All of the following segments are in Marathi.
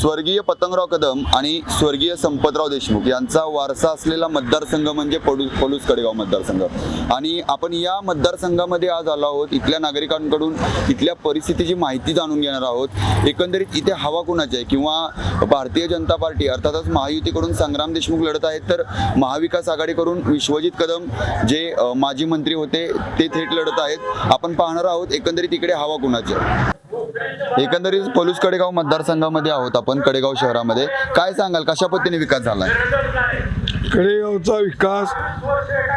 स्वर्गीय पतंगराव कदम आणि स्वर्गीय संपतराव देशमुख यांचा वारसा असलेला मतदारसंघ म्हणजे पडू पलूस कडेगाव मतदारसंघ. आणि आपण या मतदारसंघामध्ये आज आलो आहोत इथल्या नागरिकांकडून इथल्या परिस्थितीची माहिती जाणून घेणार आहोत. एकंदरीत इथे हवा कुणाची आहे? किंवा भारतीय जनता पार्टी अर्थातच महायुतीकडून संग्राम देशमुख लढत आहेत तर महाविकास आघाडीकडून विश्वजित कदम जे माजी मंत्री होते ते थेट लढत आहेत. आपण पाहणार आहोत एकंदरीत इकडे हवा कुणाची आहे? एकंदरीत पलूस कडेगाव मतदारसंघामध्ये आहोत आपण. कडेगाव शहरामध्ये काय सांगाल? कशा पद्धतीने विकास झालाय? कडेगावचा विकास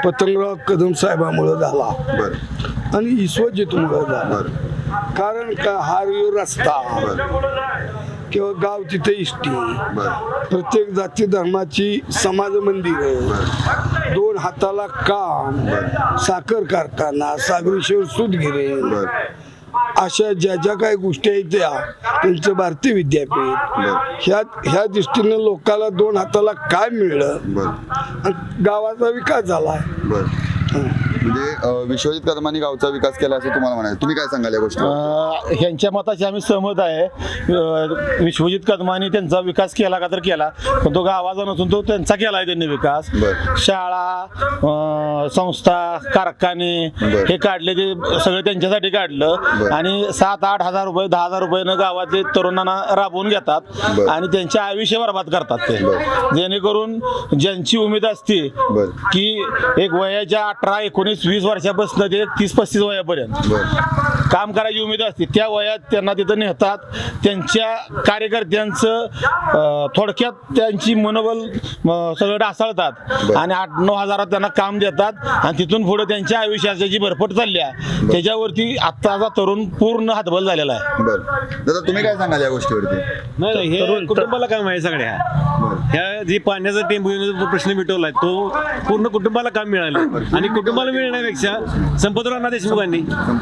पतंगराव कदम साहेबामुळे झाला. बर. आणि विश्वजितमुळे झाला. कारण का हा रस्ता किंवा गाव तिथे इष्टी. प्रत्येक जाती धर्माची समाज मंदिर. दोन हाताला काम. साखर कारखाना सागरेश्वर सुदगिरे. अशा ज्या ज्या काही गोष्टी आहेत त्या त्यांचं भारतीय विद्यापीठ ह्या ह्या दृष्टीनं लोकाला दोन हाताला काय मिळलं? आणि गावाचा विकास झाला. बर. म्हणजे विश्वजित कदमांनी गावचा विकास केला असं तुम्हाला म्हणायचं तुम्ही काय सांगाल या गोष्टी ह्यांच्या मताशी आम्ही सहमत आहे विश्वजित कदमानी त्यांचा विकास केला का तर केला पण तो गावाचा नसून तो त्यांचा केला आहे त्यांनी विकास. शाळा संस्था कारखाने. हे काढले ते सगळं त्यांच्यासाठी. काढलं आणि सात आठ हजार रुपये दहा हजार रुपयानं गावातले तरुणांना राबवून घेतात. आणि त्यांचे आयुष्य बरबाद करतात ते. जेणेकरून ज्यांची उमेद असते. की एक वयाच्या अठरा एकोणीस वीस वर्षापासून ते तीस पस्तीस वयापर्यंत. काम करायची उमेद असते त्या वयात त्यांना तिथं नेतात. त्यांच्या कार्यकर्त्यांचं थोडक्यात त्यांची मनोबल सगळं ढासळतात. आणि आठ नऊ हजारात त्यांना काम देतात. आणि तिथून पुढे त्यांच्या आयुष्याची जी भरपट चालली आहे. त्याच्यावरती आत्ताचा तरुण पूर्ण हातबल झालेला आहे. बर. दादा तुम्ही काय सांगाल या गोष्टीवरती? नाही नाही, हे कुटुंबाला काम आहे सगळ्या. ह्या जी पाण्याचा टेंबू प्रश्न मिटवलाय तो पूर्ण कुटुंबाला काम मिळालं. आणि कुटुंबाला मिळण्यापेक्षा संपतराव देशमुखांनी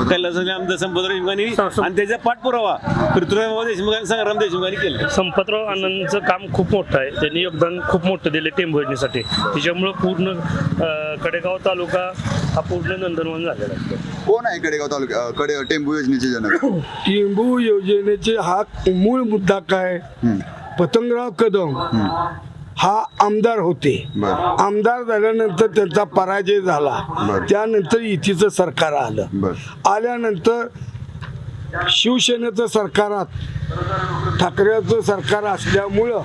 कैलासवासी आमदार संपतराव देशमुखांनी आणि त्याचा पाठपुरावा पृथ्वीराव देशमुख आणि संग्राम देशमुखांनी केला. संपतराव आनंदचं काम खूप मोठं आहे. त्यांनी योगदान खूप मोठं दिले टेंबू योजनेसाठी त्याच्यामुळं पूर्ण अं, कडेगाव तालुका हा पूर्ण नंदनवन झालेला आहे. कोण आहे कडेगाव तालुका अ, कडे टेंबू योजनेचे जनक? टिंबू योजनेचे हा मूळ मुद्दा काय? हम्म. पतंगराव कदम. हा आमदार होते. आमदार झाल्यानंतर त्यांचा पराजय झाला. त्यानंतर युतीचं सरकार आलं. आल्यानंतर शिवसेनेचं सरकारात ठाकरेचं सरकार असल्यामुळं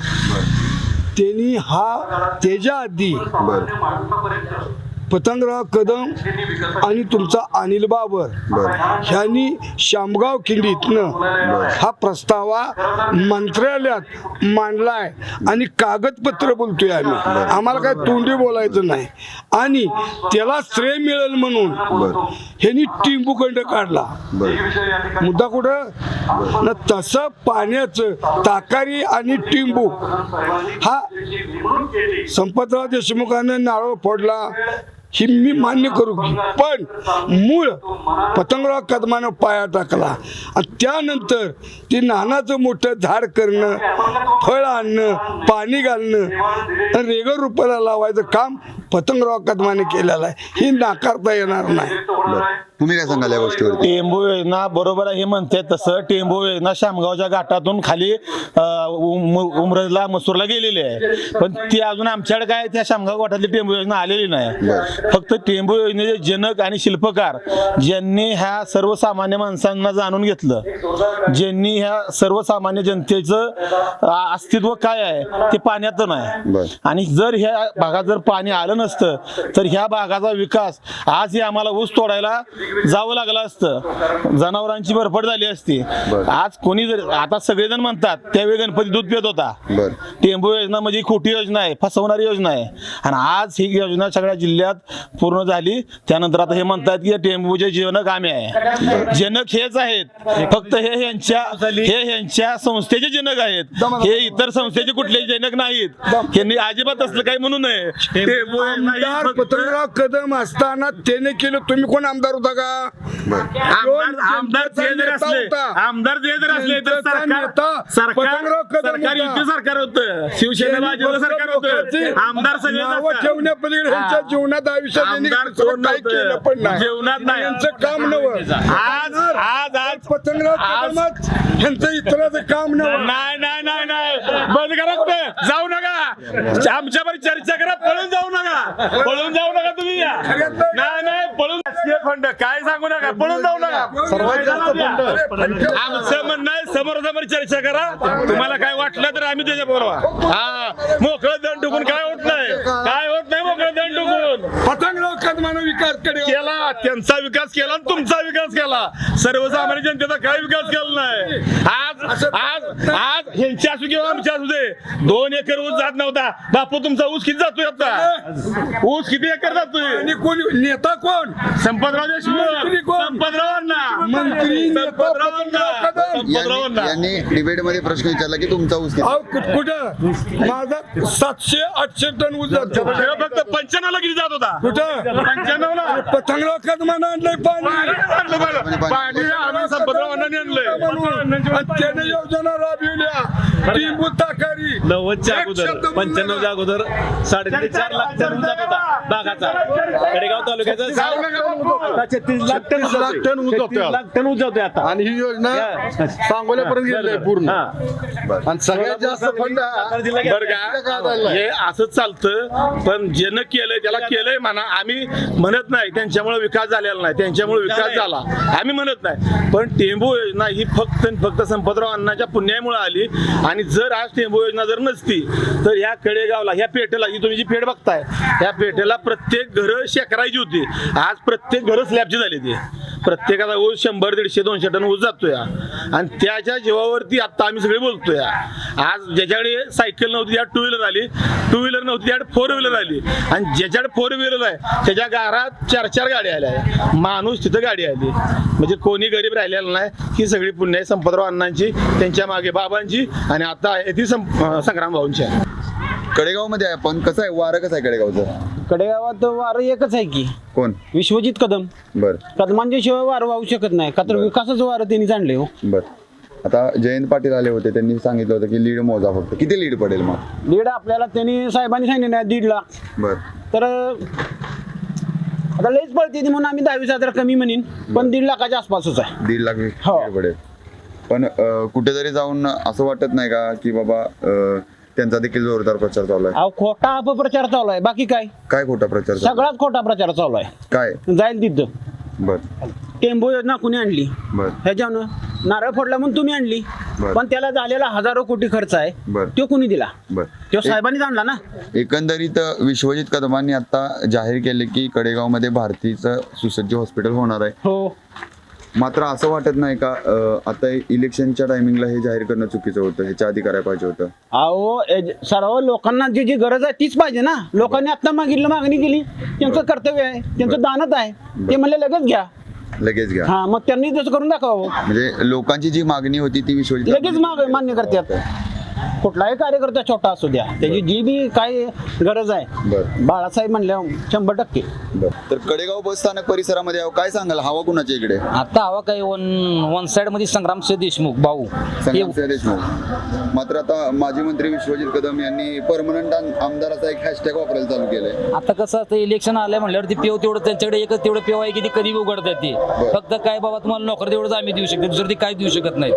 त्यांनी हा त्याच्या आधी पतंगराव कदम आणि तुमचा अनिल बाबर. बर. ह्यांनी शामगाव खिंडीतनं हा प्रस्तावा मंत्रालयात मांडलाय आणि कागदपत्र बोलतोय आम्ही. आम्हाला काय तोंडी बोलायचं नाही. आणि त्याला श्रेय मिळेल म्हणून ह्यांनी टिंबूखंड काढला. मुद्दा कुठं? ना तसं पाण्याचं ताकारी आणि टिंबू. हा संपतराव देशमुखानं नारळ फोडला. ही मी मान्य करू. पण मूळ पतंगराव कदमानं पाया टाकला. आणि त्यानंतर ते नानाचं मोठं झाड करणं फळ आणणं पाणी घालणं रेगर रुपयाला लावायचं काम पतंगराव कदमाने केलेलं आहे. हे नाकारता येणार नाही. तुम्ही काय सांगाल या गोष्टीवरती? टेंबू योजना बरोबर आहे हे म्हणते तसं. टेंबू योजना शामगावच्या घाटातून खाली अं, उम- उमरजला मसूरला गेलेली आहे. पण ती अजून आमच्याकडे काय त्या शामगाव घाटातली टेंबू योजना आलेली नाही. फक्त टेंबू योजनेचे जनक आणि शिल्पकार ज्यांनी ह्या सर्वसामान्य माणसांना जाणून घेतलं. ज्यांनी ह्या सर्वसामान्य जनतेचं अं, अस्तित्व काय आहे ते पाण्यातून बर. आहे आणि जर ह्या भागात जर पाणी आलं नसतं. तर ह्या भागाचा विकास आजही आम्हाला ऊस तोडायला जावं लागलं असतं. जनावरांची भरपड झाली असती. आज कोणी जर आता सगळेजण म्हणतात त्यावेळी गणपती दूध पित होता. बर. टेंबू योजना म्हणजे खोटी योजना आहे फसवणारी योजना आहे. आणि आज ही योजना सगळ्या जिल्ह्यात पूर्ण झाली. त्यानंतर आता हे म्हणतात की टेंबूचे जनक आम्ही आहे. जनक हेच आहेत. फक्त हे ह्यांच्या हे ह्यांच्या संस्थेचे जनक आहेत. हे इतर संस्थेचे कुठले जनक नाहीत. यांनी अजिबात असलं काही म्हणू नये. आमदार पतंगराव कदम असताना त्याने केलं तुम्ही कोण आमदार होता बघा आमदार आमदार जर असले होता. आमदार ते जर असले तर सरकार सरकार पतंगराव कदम सरकार होता. युती सरकार होतं शिवसेना भाजपचं सरकार होतं आमदार सगळे. ठेवण्यापलीकडे ह्यांच्या. जीवनात आयुष्यात यांनी आमदार दुसरं कोण काही नव्हतं. केलं पण नाही जीवनात नाही. यांचं काम नवं आज आज आज पतंगराव आज- कदमच ह्यांचं इतराचं काम नवं नाही नाही नाही नाही बंद करा कुठे जाऊ नका आमच्यावर चर्चा करा पळून जाऊ नका पळून जाऊ नका तुम्ही या. नाही नाही पळून राजकीय फंड काय सांगू नका पळून जाऊ नका. आमचं म्हणणं आहे समोर समोर चर्चा करा. तुम्हाला काय वाटलं तर आम्ही त्याच्या बरोबर. हा मोकळं दंड टुकून काय होत नाही. काय होत मोकळं दंड विकास केला त्यांचा विकास केला आणि तुमचा विकास केला. सर्वसामान्य जनतेचा काय विकास केला नाही. आज आज आज ह्यांची असू किंवा आमची असू दे दोन एकर ऊस जात नव्हता. बापू तुमचा ऊस किती जातोय आता? ऊस किती एकर जातोय? आणि कोण नेता कोण? संपतराव देशमुख? संपतरावांना. मंत्री, संपतरावांना. संपतरावांना. यांनी यांनी डिबेटमध्ये प्रश्न विचारला की तुमचा ऊस किती? अहो कुठ- कुठं? माझा सातशे आठशे टन ऊस जातो हे फक्त पंच्याण्णवला किती जात होता? कुठं? पंच्याण्णवला. पतंगराव कदमानं आणलंय पाणी. आणलं बरं. पाणी आम्ही संपतरावांना आणलंय. म्हणून. आणि त्याने योजना राबविल्या. ताकारी नव्वदच्या एक अगोदर बोलू पंच्याण्णवच्या अगोदर साडेतीन चार लाख टन ऊस जात होता. बागाचा. कडेगाव तालुक्याचा छत्तीस लाख टन ऊस लाख टन ऊस जातोय. छत्तीस लाख टन ऊस जातोय आता. आणि ही योजना या. सांगोल्यापर्यंत गेली पूर्ण. हा. आणि सगळ्यात जास्त फंड सातारा जिल्हा बरं का? हे असंच चालतं पण ज्यानं केलंय त्याला केलंय म्हणा. आम्ही म्हणत नाही त्यांच्यामुळे विकास झालेला नाही त्यांच्यामुळे विकास झाला. आम्ही म्हणत नाही. पण टेंबू योजना ही फक्त फक्त संपतराव अण्णाच्या पुण्यामुळे आली. आणि जर आज टेंबू योजना जर नसती तर ह्या कडेगावला ह्या पेठेला ही तुम्ही जी पेठ बघताय ह्या पेठेला प्रत्येक घरं शेकरायची होती. आज प्रत्येक घरं स्लॅबची झाली ती. प्रत्येकाचा ऊस शंभर दीडशे दोनशे टन ऊस जातोय. आणि त्याच्या जीवावरती आता आम्ही सगळे बोलतोय. आज ज्याच्याकडे सायकल नव्हती त्या टू व्हीलर आली. टू व्हीलर नव्हती त्याकडे फोर व्हीलर आली. आणि ज्याच्याकडे फोर व्हीलर आहे त्याच्या घरात चार चार गाड्या आल्या. आहे. माणूस तिथं गाडी आली. म्हणजे कोणी गरीब राहिलेला नाही ही सगळी पुण्य आहे संपतराव अण्णांची त्यांच्या मागे बाबांची आणि आता आहे ती सं- संग्राम भाऊंची. आहे कडेगावमध्ये आहे पण कसं आहे वारं कसं आहे कडेगावचं? कडेगावात वारं एकच आहे की. कोण? विश्वजित कदम. बर. कदमांच्या शिवाय वारं वाहू शकत नाही. का तर विकासाचं वारं त्यांनी जाणले हो. बर. आता जयंत पाटील आले होते त्यांनी सांगितलं होतं की लीड मोजा फक्त. किती लीड पडेल मग? दीड आपल्याला त्यांनी साहेबांनी सांगितलं नाही दीड लाख बर. तर आता लईच पडते ती म्हणून आम्ही दहावीस हजार कमी म्हणीन पण दीड लाखाच्या आसपासच आहे. दीड लाख हो. लीड पडेल. पण अं, कुठेतरी जाऊन असं वाटत नाही का की बाबा अं, त्यांचा देखील जोरदार प्रचार चालू आहे. अहो खोटा अपप्रचार चालू आहे. बाकी काय? काय खोटा प्रचार चालू? सगळाच खोटा प्रचार चालू आहे. काय? जाईल तिथं. बर. टेंबो योजना कुणी आणली? बर. ह्याच्यानं नारळ फोडला म्हणून तुम्ही आणली. बरं. पण त्याला झालेला हजारो कोटी खर्च आहे. बरं. तो कुणी दिला? बर. तो साहेबांनीच आणला ना? एकंदरीत विश्वजित कदमांनी आता जाहीर केले की कडेगावमध्ये भारतीचं सुसज्ज हॉस्पिटल होणार आहे. हो. मात्र असं वाटत नाही का अं, आता इलेक्शनच्या टायमिंगला हे जाहीर करणं चुकीचं होतं ह्याच्या आधी करायला पाहिजे होतं? अहो एज- सर्व लोकांना जी जी गरज आहे तीच पाहिजे ना. लोकांनी आता मागितलं मागणी केली. त्यांचं कर्तव्य आहे त्यांचं दानत आहे. ते म्हणले लगेच घ्या. लगेच घ्या. हा मग त्यांनी तसं करून दाखवावं. म्हणजे लोकांची जी मागणी होती ती विश्वजित लगेच माग मान्य करतात. कुठलाही कार्यकर्ता छोटा असू द्या त्याची जी बी काय गरज आहे बर. बाळासाहेब म्हणल्या शंभर टक्के. बर. तर कडेगाव बस स्थानक परिसरामध्ये अहो, काय सांगाल? हवा कुणाच्या इकडे? आता हवा काय वन वन साइडमध्ये संग्रामसिंह देशमुख भाऊ. संग्रामसिंह देशमुख. मात्र आता माजी मंत्री विश्वजित कदम यांनी परमनंट आमदाराचा एक हॅशटॅग वापरायला चालू केलंय. आता कसं असतं इलेक्शन आलंय म्हणल्यावर ती पेव तेवढं त्यांच्याकडे एकच तेवढं पेव आहे की ती कधी उघडतात ते. फक्त काय बाबा तुम्हाला नोकर तेवढंच आम्ही देऊ शकतो दुसरं ती काय देऊ शकत नाही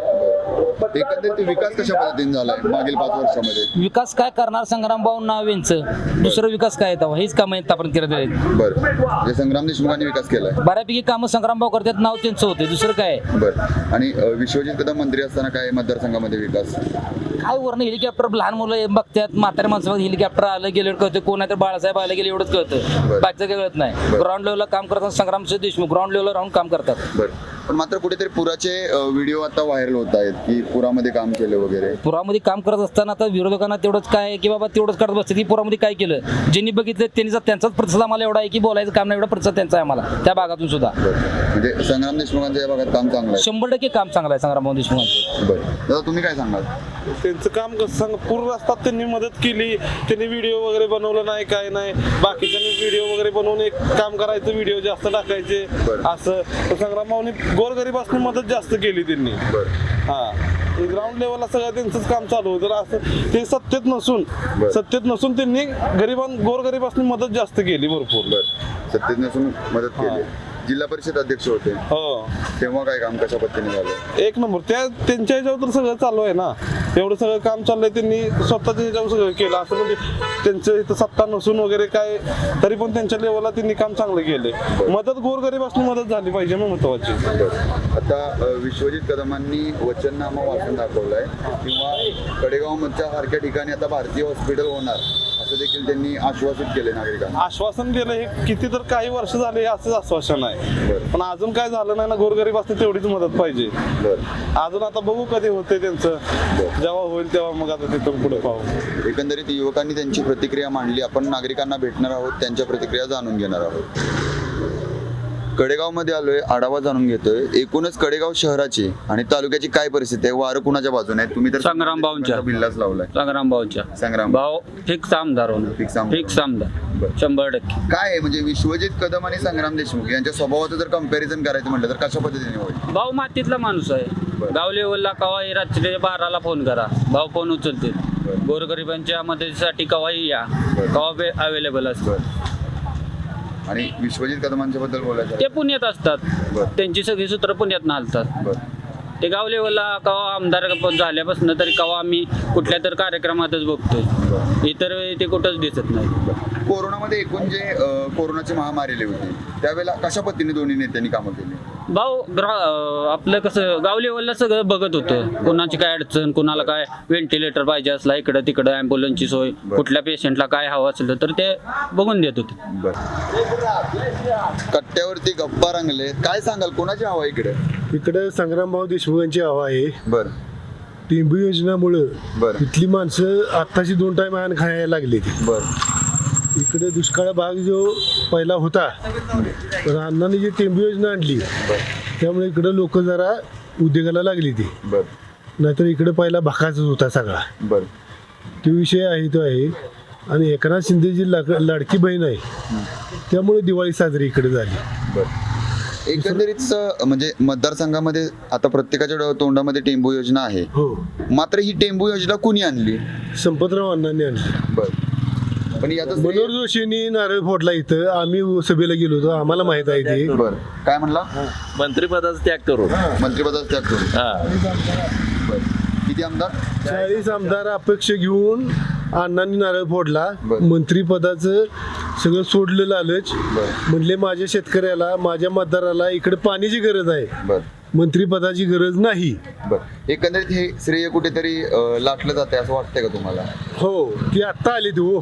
एकंदरीत विकास कशा पद्धतीने झालाय मागील पाच वर्षामध्ये? विकास काय करणार संग्राम भाऊ नाव यांचं दुसरं विकास काय येतं हेच काम आतापर्यंत करत आहेत. बर. म्हणजे संग्राम देशमुखांनी विकास केलाय. बऱ्यापैकी कामं संग्राम भाऊ करतात नाव त्यांचं होते. दुसरं काय बर. आणि अ, विश्वजित कदम मंत्री असताना काय मतदारसंघामध्ये विकास? काय वरनं हेलिकॉप्टर लहान मुलं बघतात म्हाताऱ्या माणसं हेलिकॉप्टर आलं गेलं कळतं. कोण आहे तर बाळासाहेब आलं गेलं एवढंच कळतं. बरं. बाकीचं काय कळत नाही. बरं. ग्राउंड लेवलला काम करतात संग्रामसिंह देशमुख. ग्राउंड लेवलला राहून काम करतात. बर. पण मात्र कुठेतरी पुराचे व्हिडिओ आता व्हायरल होत आहेत की पुरामध्ये काम केलं वगैरे. पुरामध्ये काम करत असताना आता विरोधकांना तेवढंच काय आहे की बाबा तेवढंच करत बसते की पुरामध्ये काय केलं? ज्यांनी बघितलं त्यांनी जर त्यांचाच प्रतिसाद आम्हाला एवढा आहे की बोलायचं काम नाही एवढा प्रतिसाद त्यांचा आहे आम्हाला त्या भागातून सुद्धा. म्हणजे संग्राम देशमुखांचं या भागात काम चांगलं आहे. शंभर टक्के काम चांगलं आहे संग्राम देशमुखांचं. बरं. दादा तुम्ही काय सांगाल? त्यांचं काम कसं सांग पूर्ण रस्त्यात त्यांनी मदत केली त्यांनी व्हिडिओ वगैरे बनवलं नाही काय नाही. बाकीच्यांनी व्हिडिओ वगैरे बनवून एक काम करायचं व्हिडिओ जास्त टाकायचे. असं. तर संग्राम भाऊनी गोरगरीबासनी मदत जास्त केली त्यांनी. बरं. हा. ग्राउंड लेवलला सगळं त्यांचंच काम चालू होतं. असं ते सत्तेत नसून. सत्तेत नसून त्यांनी गरिबां गोरगरीबासनी मदत जास्त केली भरपूर. सत्तेत नसून मदत केली. जिल्हा परिषद अध्यक्ष होते. हो. तेव्हा काय काम कशा पद्धतीने झालं? एक नंबर. त्या त्यांच्या ह्याच्यावर तर सगळं चालू आहे ना. एवढं सगळं काम चाललंय त्यांनी स्वतःच्या ह्याच्यावर सगळं केलं. असं म्हणजे त्यांचं इथं सत्ता नसून वगैरे काय तरी पण त्यांच्या लेवलला त्यांनी काम चांगलं केलंय. मदत गोरगरीबासून मदत झाली पाहिजे मग महत्वाची. बरं. आता अ, विश्वजित कदमांनी वचननामा वाचून दाखवलाय किंवा कडेगावच्या सारख्या ठिकाणी आता भारतीय हॉस्पिटल होणार. असं देखील त्यांनी आश्वासित केले नागरिकांना. आश्वासन दिलं हे किती तर काही वर्ष झाले हे असंच आश्वासन आहे. बरं. पण अजून काय झालं नाही ना गोरगरीबासून तेवढीच मदत पाहिजे. बरं. अजून आता बघू कधी होते त्यांचं. जेव्हा होईल तेव्हा मग आता तिथून पुढे पाहू. एकंदरीत युवकांनी त्यांची प्रतिक्रिया मांडली. आपण नागरिकांना भेटणार आहोत त्यांच्या प्रतिक्रिया जाणून घेणार आहोत. कडेगावमध्ये आलोय आढावा जाणून घेतोय. एकूणच कडेगाव शहराची आणि तालुक्याची काय परिस्थिती आहे? वारं कुणाच्या बाजूने आहे तुम्ही तर संग्राम भाऊंच्या. बिल्लाच लावलाय. संग्राम भाऊच्या. संग्राम. भाऊ फिक्स आमदार होणार. आमदार. फिक्स आमदार. बरं. शंभर टक्के. काय आहे? म्हणजे विश्वजित कदम आणि संग्राम देशमुख यांच्या स्वभावाचं जर कंपॅरिझन करायचं म्हटलं तर कशा पद्धतीने होईल? भाऊ मातीतला माणूस आहे. बरं. गाव लेवलला कवाही रात्री बाराला फोन करा. भाऊ फोन उचलतील. बरं. गोरगरिबांच्या मदतीसाठी कवाही या. बरं. कवा अवेलेबल असतं आणि विश्वजित कदमांच्या बद्दल बोलायचं ते पुण्यात असतात. बरं. त्यांची सगळी सूत्र पुण्यात हालतात बरं. ते गाव लेवलला कवा आमदार झाल्यापासून तरी कवा आम्ही कुठल्या तर कार्यक्रमातच बघतोय. इतर वेळी ते कुठंच दिसत नाही. कोरोनामध्ये एकूण जे अं, कोरोनाची महामारी आली होती त्यावेळेला कशा पद्धतीने दोन्ही नेत्यांनी कामं केली? भाऊ ग्रा अं, आपलं कसं गाव लेवलला सगळं बघत होतं. कोणाची काय अडचण कोणाला काय व्हेंटिलेटर पाहिजे असला इकडं तिकडं ॲम्ब्युलन्सची सोय कुठल्या पेशंटला काय हवं असलं तर ते बघून देत होते. बर. कट्ट्यावरती गप्पा रंगले काय सांगाल कोणाची हवा आहे इकडे? इकडे संग्रामभाऊ देशमुखांची हवा आहे. बर. टिंबू योजनामुळं बरं. इथली माणसं आत्ताची दोन टाइम आण खायला लागली ती बर. इकडे दुष्काळ भाग जो पहिला होता पण अण्णांनी जी टेंबू योजना आणली त्यामुळे इकडे लोक जरा उद्योगाला लागली ती. बर. नाहीतर इकडे पहिला भाकाच होता सगळा. बर. तो विषय आहे तो आहे. आणि एकनाथ शिंदे जी लाक- लाडकी बहीण आहे. त्यामुळे दिवाळी साजरी इकडे झाली. बर. एकंदरीत म्हणजे मतदारसंघामध्ये आता प्रत्येकाच्या तोंडामध्ये टेंबू योजना आहे. हो. मात्र ही टेंबू योजना कुणी आणली? संपतराव अण्णांनी आणली. बर. पण याचा मनोहर जोशींनी नारळ फोडला इथं. आम्ही सभेला गेलो होतो. आम्हाला माहीत आहे ते. बर. काय म्हणला? मंत्रिपदाचा त्याग करू. मंत्रिपदाचा त्याग बर. किती आमदार? चाळीस आमदार अपेक्षा घेऊन अण्णांनी नारळ फोडला. बरं. मंत्रिपदाचं सगळं सोडलं लालच बरं. म्हणले माझ्या शेतकऱ्याला माझ्या मतदाराला इकडे पाण्याची गरज आहे. बर. मंत्रिपदाची गरज नाही. बर. एकंदरीत हे श्रेय कुठेतरी अं, लाटलं जाते असं वाटतंय का तुम्हाला? हो ती आत्ता आली ती हो.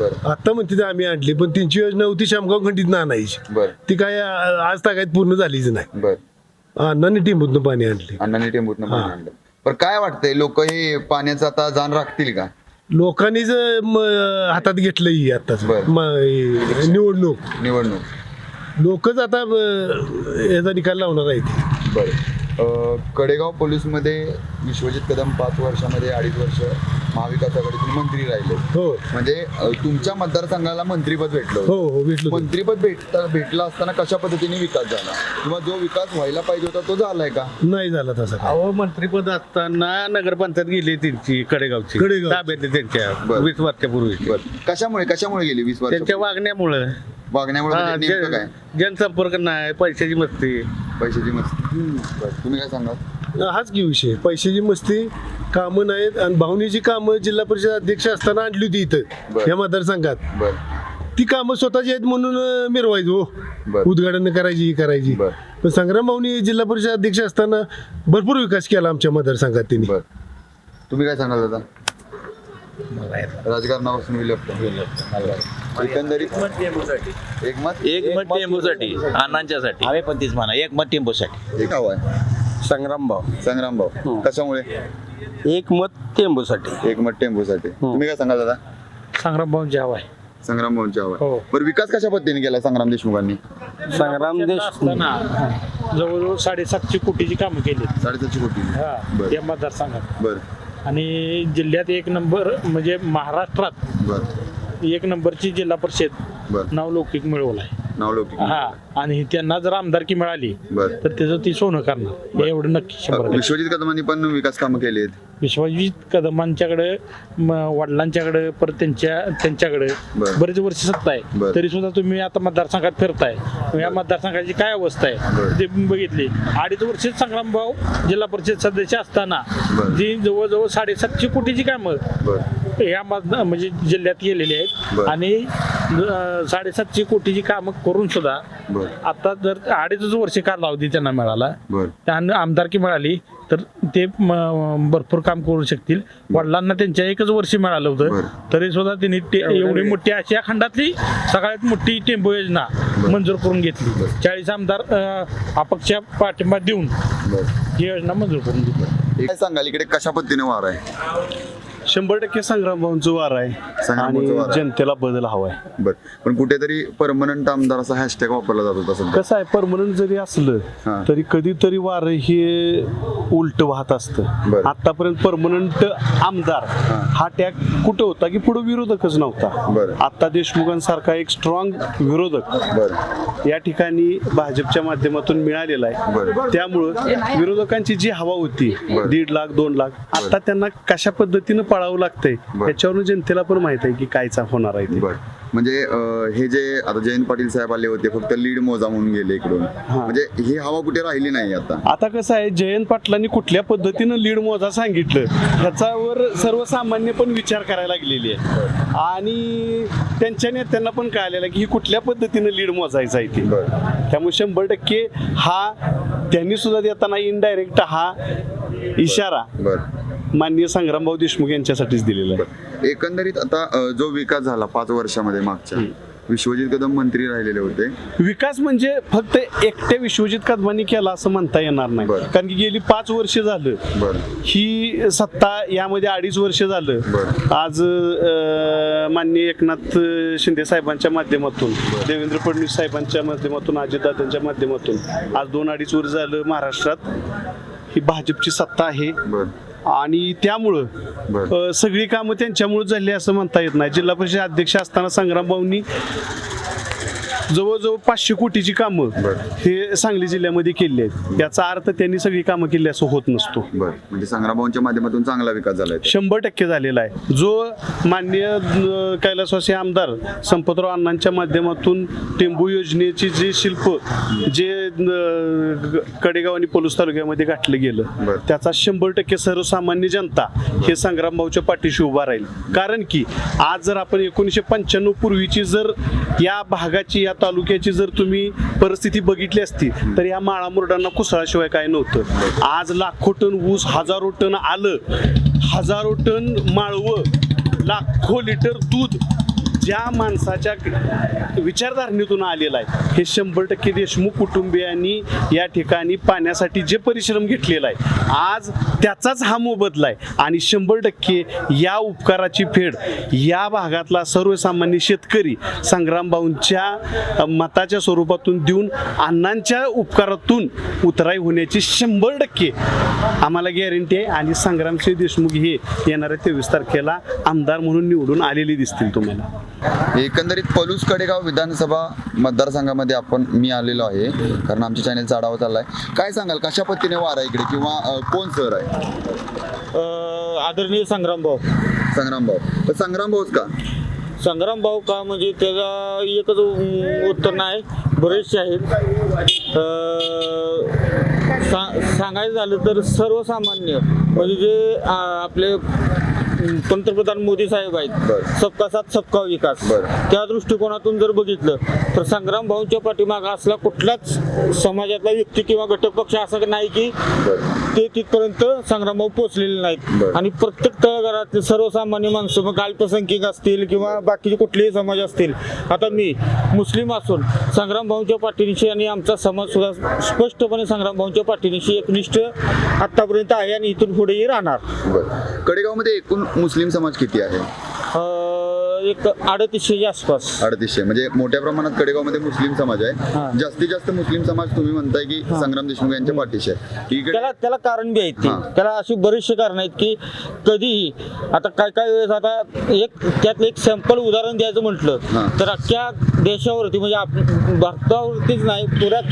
बर. आत्ता म्हणते आम्ही आणली पण त्यांची योजना होती शामगाव खंडीत आणायची. बर. ती काय आ- आज तागायत पूर्ण झालीच नाही. बर. अण्णांनी टिंबूतनं पाणी आणली. अण्णांनी टेंबूतनं पाणी आणलं. पण काय वाटतंय लोक हे पाण्याचं आता जाण राखतील का? लोकांनीच म, हातात घेतलं ही आताच बरं. म, हे, निवडणूक. निवडणूक. लोकच आता याचा निकाल लावणार आहेत. बरं. कडेगाव पोलीसमध्ये विश्वजित कदम पाच वर्षामध्ये अडीच वर्ष महाविकास आघाडीतून मंत्री राहिले. हो. म्हणजे तुमच्या मतदारसंघाला मंत्रीपद भेटलं हो. हो भेटलो मंत्रीपद भेटता भेटला असताना कशा पद्धतीने विकास झाला? किंवा जो विकास व्हायला पाहिजे होता तो झालाय का? नाही झाला तसा. अहो मंत्रीपद असताना नगरपंचायत गेली त्यांची कडेगावची. कडेगाव. ताब्यातली त्यांच्या. वीस वर्षापूर्वी. कशामुळे कशामुळे गेली वीस वर्ष त्यांच्या वागण्यामुळे. वागण्यामुळे म्हणजे काय जन- जनसंपर्क नाही पैशाची मस्ती. पैशाची मस्ती. बरं तुम्ही काय सांगाल? हाच की विषय. पैशाची मस्ती कामं नाहीत आणि भावनीची कामं जिल्हा परिषद अध्यक्ष असताना आणली होती इथं बरं. या मतदारसंघात. बरं. ती कामं स्वतःची आहेत म्हणून अ, मिरवायचो हो. बरं. उद्घाटन करायची ही करायची. बरं. पण संग्राम भाऊनी जिल्हा परिषद अध्यक्ष असताना भरपूर विकास केला आमच्या मतदारसंघात त्यांनी बर. तुम्ही काय सांगाल दादा? राजकारणापासून विलग एकंदरीत एक मत एक मत टेंबूसाठी अण्णांच्यासाठी. आम्ही पण तीच म्हणा एक मत टेंबूसाठी. एक हवा आहे. संग्राम भाऊ. संग्राम भाऊ. कशामुळे? एक मत टेंबूसाठी. एक मत टेंबूसाठी तुम्ही काय सांगाल दादा? संग्राम भाऊ जेव्हा आहे. संग्राम भाऊंची हवा हो. आहे बरं विकास कशा पद्धतीने केला संग्राम देशमुखांनी? संग्राम देश असताना जवळजवळ साडेसातशे कोटीची कामं केली. साडेसातशे कोटी. हा बरं. या मतदारसंघात. बरं. आणि जिल्ह्यात एक नंबर म्हणजे महाराष्ट्रात एक नंबरची जिल्हा परिषद नावलौकिक मिळवलाय नाव लौकिक हा आणि त्यांना जर आमदारकी मिळाली तर त्याचं ती सोनं करणार. एवढं नक्की. विश्वजित कदमांनी पण विकास कामं केली आहेत विश्वजित कदमांच्याकडे म, वडिलांच्याकडे परत त्यांच्या त्यांच्याकडे बरं. बरेच वर्ष सत्ता आहे. बरं. तरी सुद्धा तुम्ही आता मतदारसंघात फिरताय. या मतदारसंघाची काय अवस्था आहे? बरं. ते बघितली. अडीच वर्ष संग्राम भाऊ जिल्हा परिषद सदस्य असताना बरं. जी जवळजवळ साडेसातशे कोटीची कामं बरं. या म्हणजे जिल्ह्यात गेलेली आहेत. बरं. आणि अं, साडेसातशे कोटीची कामं करून सुद्धा बरं. आता जर अडीचच वर्ष कालावधी त्यांना मिळाला. बरं. त्यांना आमदारकी मिळाली. तर ते म- भरपूर काम करू शकतील. वडिलांना त्यांच्या एकच वर्ष मिळालं होतं. बरं. तरी सुद्धा त्यांनी ते एवढी मोठी आशिया खंडातली सगळ्यात मोठी टेम्पो योजना मंजूर करून घेतली. चाळीस आमदार अं, अपक्ष पाठिंबा देऊन बरं. ही योजना मंजूर करून घेतली. काय सांगाल इकडे कशा पद्धतीने वार आहे? शंभर टक्के संग्राम भाऊंचं वार आहे संग्राम आणि भाऊंचं वार आहे. जनतेला बदल हवाय बर पण कुठेतरी परमनंट आमदार असा हॅशटॅग वापरला जात होता सध्या कसं आहे परमनंट जरी असलं. तरी कधीतरी वार हे उलट वाहत असतं बरं. आतापर्यंत परमनंट आमदार हा टॅग कुठं होता की पुढे विरोधकच नव्हता बरं. आता देशमुखांसारखा एक स्ट्रॉंग विरोधक बर या ठिकाणी भाजपच्या माध्यमातून मिळालेला बरं. आहे त्यामुळं विरोधकांची जी हवा होती बरं. दीड लाख दोन लाख आता त्यांना कशा पद्धतीनं पळावं लागतंय. बरं. याच्यावरून जनतेला पण माहीत आहे की कायचा होणार आहे ते. बर. म्हणजे अं, हे जे आता जयंत पाटील साहेब आले होते फक्त लीड मोजा म्हणून गेले इकडून. म्हणजे ही हवा कुठे राहिली नाही आता? आता कसं आहे जयंत पाटलांनी कुठल्या पद्धतीनं लीड मोजा सांगितलं ह्याच्यावर सर्वसामान्य पण विचार करायला लागलेली आहे. आणि त्यांच्या नेत्यांना पण कळालेलं आहे की ही कुठल्या पद्धतीनं लीड मोजायचं आहे ते. बरं. त्यामुळे शंभर टक्के हा त्यांनी सुद्धा देताना इनडायरेक्ट हा इशारा. बर. माननीय संग्रामभाऊ देशमुख यांच्यासाठीच दिलेला आहे. एकंदरीत आता जो विकास झाला पाच वर्षामध्ये मागच्या विश्वजित कदम मंत्री राहिलेले होते. विकास म्हणजे फक्त एकट्या विश्वजित कदमांनी केला असं म्हणता येणार नाही. कारण की गेली पाच वर्ष झालं. ही सत्ता यामध्ये अडीच वर्ष झालं. आज माननीय एकनाथ शिंदे साहेबांच्या माध्यमातून देवेंद्र फडणवीस साहेबांच्या माध्यमातून अजितदादांच्या माध्यमातून आज दोन अडीच वर्ष झालं महाराष्ट्रात. ही भाजपची सत्ता आहे. आणि त्यामुळं. अं, सगळी कामं त्यांच्यामुळे झाली असं म्हणता येत नाही जिल्हा परिषद अध्यक्ष असताना संग्राम भाऊंनी जवळजवळ पाचशे कोटीची कामं. हे सांगली जिल्ह्यामध्ये केली आहेत. याचा अर्थ त्यांनी सगळी कामं केली असं होत नसतो. बर. म्हणजे संग्रामभाऊंच्या माध्यमातून चांगला विकास झालाय शंभर टक्के झालेला आहे. जो माननीय अं, कैलासवासी आमदार संपतराव अण्णांच्या माध्यमातून टेंबू योजनेची जे शिल्प जे कडेगाव आणि पलूस तालुक्यामध्ये गाठलं गेलं. त्याचा शंभर टक्के सर्वसामान्य जनता हे संग्रामभाऊच्या पाठीशी उभा राहील. कारण की आज जर आपण एकोणीसशे पंच्याण्णव पूर्वीची जर या भागाची या तालुक्याची जर तुम्ही परिस्थिती बघितली असती तर या माळा मुरडांना कुसळाशिवाय काय नव्हतं. आज लाखो टन ऊस हजारो टन आलं हजारो टन माळवं लाखो लिटर दूध ज्या माणसाच्या विचारधारणेतून आलेला आहे हे शंभर टक्के देशमुख कुटुंबियांनी या ठिकाणी पाण्यासाठी जे परिश्रम घेतलेला आहे आज त्याचाच हा मोबदला आहे. आणि शंभर टक्के या उपकाराची फेड या भागातला सर्वसामान्य शेतकरी संग्रामभाऊंच्या मताच्या स्वरूपातून देऊन अण्णांच्या उपकारातून उतराई होण्याची शंभर टक्के आम्हाला गॅरंटी आहे. आणि संग्रामसिंह देशमुख हे येणाऱ्या तेवीस तारखेला आमदार म्हणून निवडून आलेले दिसतील तुम्हाला. एकंदरीत पलूस कडेगाव विधानसभा मतदारसंघामध्ये आपण मी आलेलो आहे. कारण आमच्या चॅनलचा आढावा चाललाय. काय सांगाल कशा पद्धतीने वार आहे इकडे? किंवा अं, कोण सर आहे? आदरणीय संग्राम भाऊ. संग्राम भाऊ. तर संग्राम भाऊच का? संग्राम भाऊ का? म्हणजे त्याचा एकच उ- उत्तर नाही. बरेचसे आहेत. अं, सा- सांगायचं झालं तर सर्वसामान्य. म्हणजे जे आ, आपले पंतप्रधान मोदी साहेब आहेत. सबका साथ सबका विकास. त्या दृष्टिकोनातून जर बघितलं तर संग्राम भाऊंच्या पाठीमागा असला कुठलाच समाजातला व्यक्ती किंवा घटक पक्ष असं नाही की ते तिथपर्यंत संग्राम भाऊ पोहोचलेले नाहीत. आणि प्रत्येक तळघरातले सर्वसामान्य माणसं मग अल्पसंख्यक असतील किंवा बाकीचे कुठलेही समाज असतील. आता मी मुस्लिम असून संग्राम भाऊंच्या पाठीनिशी आणि आमचा समाज सुद्धा स्पष्टपणे संग्राम भाऊंच्या पाठीनिशी एकनिष्ठ आतापर्यंत आहे आणि इथून पुढेही राहणार. कडेगावमध्ये एकूण मुस्लिम समाज किती आहे? अं, एक अडतीसशेच्या आसपास. अडतीसशे. म्हणजे मोठ्या प्रमाणात कडेगावमध्ये मुस्लिम समाज हा. आहे जास्तीत जास्त मुस्लिम समाज तुम्ही म्हणताय की संग्राम देशमुख यांच्या पाठीशी आहे. त्याला त्याला कारण बी आहेत ते. हा. त्याला अशी बरीचशी कारण आहेत की कधीही आता काय काय वेळेस आता एक त्यातलं एक सॅम्पल उदाहरण द्यायचं म्हटलं. तर अख्ख्या देशावरती म्हणजे आप भारतावरतीच नाही पुऱ्यात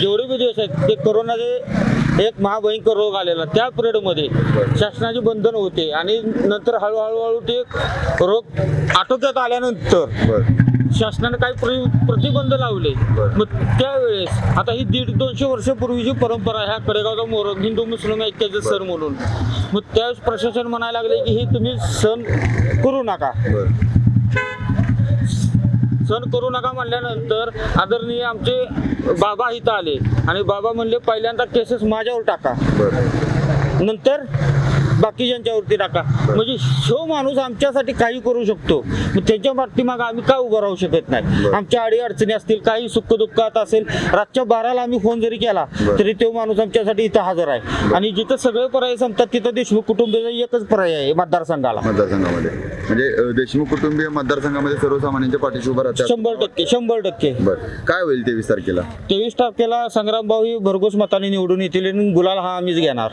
जेवढे बी देश आहेत ते कोरोनाचे एक महाभयंकर रोग आलेला. त्या पिरियडमध्ये शासनाचे बंधन होते आणि नंतर हळूहळू हळू ते रोग आटोक्यात आल्यानंतर शासनाने काही प्र- प्रतिबंध लावले. मग त्यावेळेस आता ही दीड दोनशे वर्षापूर्वीची परंपरा ह्या कडेगावचा मोहरम हिंदू मुस्लिम ऐक्याचे सण म्हणून. मग त्यावेळेस प्रशासन म्हणायला लागले की हे तुम्ही सण करू नका. सण करू नका म्हणल्यानंतर आदरणीय आमचे बाबा इथं आले. आणि बाबा म्हणले पहिल्यांदा केसेस माझ्यावर टाका. बरं. नंतर बाकीच्यांच्यावरती टाका. म्हणजे शो माणूस आमच्यासाठी काही करू शकतो त्यांच्या पाठीमागं आम्ही का उभं राहू शकत नाही? आमच्या अडी अडचणी असतील काही सुख दुःखात असेल रातच्या बाराला आम्ही फोन जरी केला तरी तो माणूस आमच्यासाठी इथं हजर आहे. आणि जिथं सगळे पर्याय संपतात तिथं देशमुख कुटुंबाचा एकच पर्याय आहे मतदारसंघाला. मतदारसंघामध्ये. म्हणजे देशमुख कुटुंबीय मतदारसंघामध्ये सर्वसामान्यांच्या पाठीशी उभं राहतात. शंभर टक्के शंभर टक्के. काय होईल तेवीस तारखेला? तेवीस तारखेला संग्राम भाऊ ही भरघोस मताने निवडून येतील आणि गुलाल हा आम्हीच घेणार.